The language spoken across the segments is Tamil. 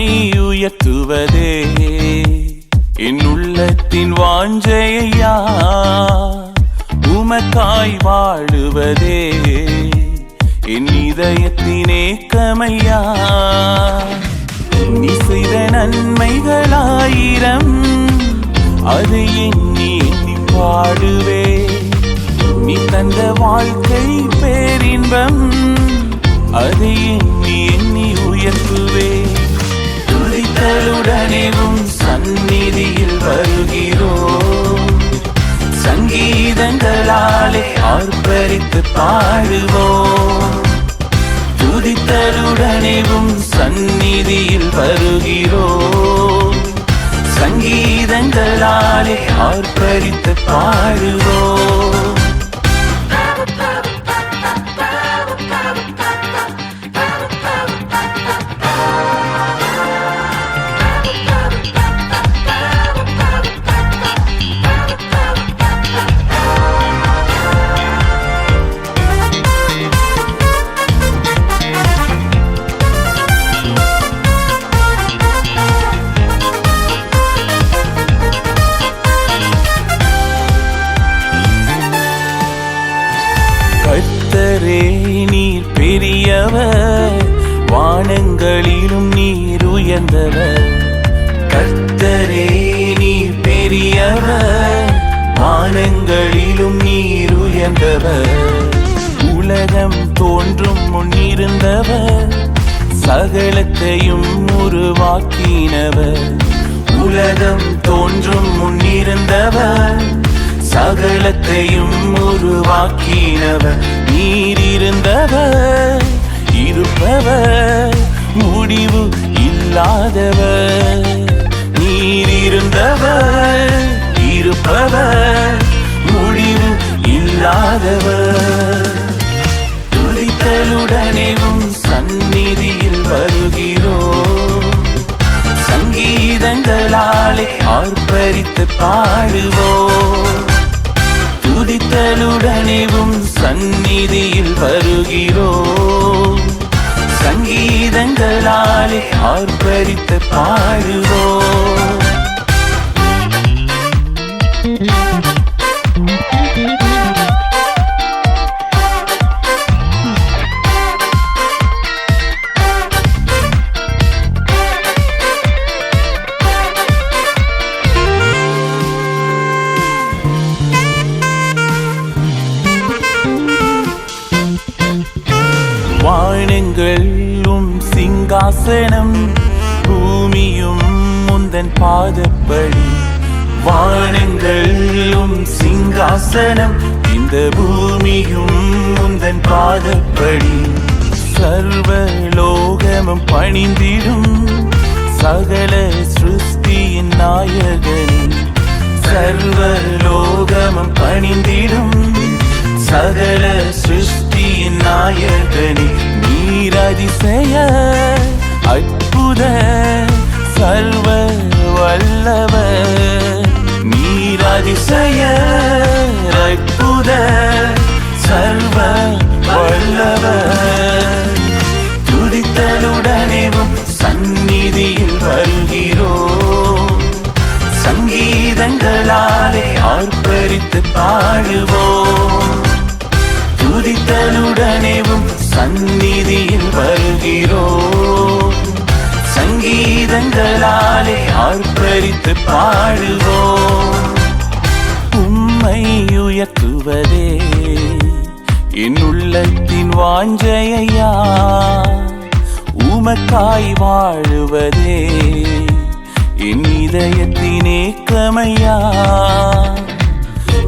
உயர்த்துவதே என் உள்ளத்தின் வாஞ்சையா உமக்காய் வாழுவதே. என் இதயத்தின் ஏக்கமையா நீ செய்த நன்மைகளாயிரம் அது எண்ணி எண்ணி பாடுவே. நீ தந்த வாழ்க்கை பேரின்பம் அது எண்ணி துதித்தலுடனேவும் சந்நிதியில் வருகிறோம். சங்கீதங்களாலே ஆர்ப்பரித்து பாடுவோம். துதித்தலுடனேவும் சந்நிதியில் வருகிறோம். சங்கீதங்களாலே ஆர்ப்பரித்து பாடுவோம். உயரங்களிலும் நீர் உயர்ந்தவர். கர்த்தரே நீர் பெரியவர். வானங்களிலும் நீர் உயர்ந்தவர். உலகம் தோன்றும் முன்னிருந்தவர் சகலத்தையும் உருவாக்கினவர். உலகம் தோன்றும் முன்னிருந்தவர் சகலத்தையும் உருவாக்கினவர். நீர் இருந்தவர் இருப்பவர். முடிவு இல்லாதவர். நீர் இருந்தவர் இருப்பவர் முடிவு இல்லாதவர். துதித்தலுடனேவும் சந்நிதியில் வருகிறோம். சங்கீதங்களாலே ஆர்ப்பரித்து பாடுவோம். துதித்தலுடனேவும் சந்நிதியில் வருகிறோம். சங்கீதங்களாலே ஆர்ப்பரித்து பாடுவோம். சிங்காசனம் பூமியும் முந்தன் பாதப்படி வானங்களும் சிங்காசனம் இந்த பூமியும் முந்தன் பாதப்படி. சர்வலோகமும் பணிந்திடும் சகல சிருஷ்டியின் நாயகன். சர்வலோகமும் பணிந்திடும் சகல சிருஷ்டியின் நாயகனே. நீர் அதிசய அற்புத சர்வ வல்லவர் நீர் அற்புத சர்வ வல்லவர் துதித்தலுடனேவும் சந்நிதியில் வருகிறோம் சங்கீதங்களாலே ஆர்ப்பரித்து பாடுவோம் துதித்தலுடனேவும் சந்நிதியில் வருகிறோம் கரங்களாலே ஆர்ப்பரித்து பாடுவோம். உம்மை உயர்த்துவதே என் உள்ளத்தின் வாஞ்சையா? உமக்காய் வாழுவதே என் இதயத்தினே கமையா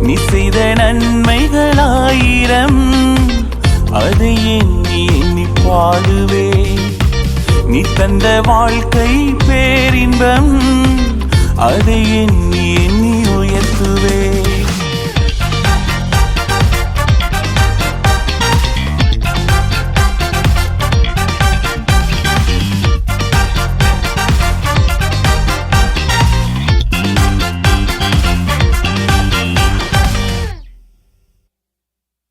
நீ செய்த நன்மைகளாயிரம் அதை எண்ணி எண்ணி பாடுவே. நீ தந்த வாழ்க்கை பேரின்பம் அதை எண்ணி எண்ணி உயர்த்துவே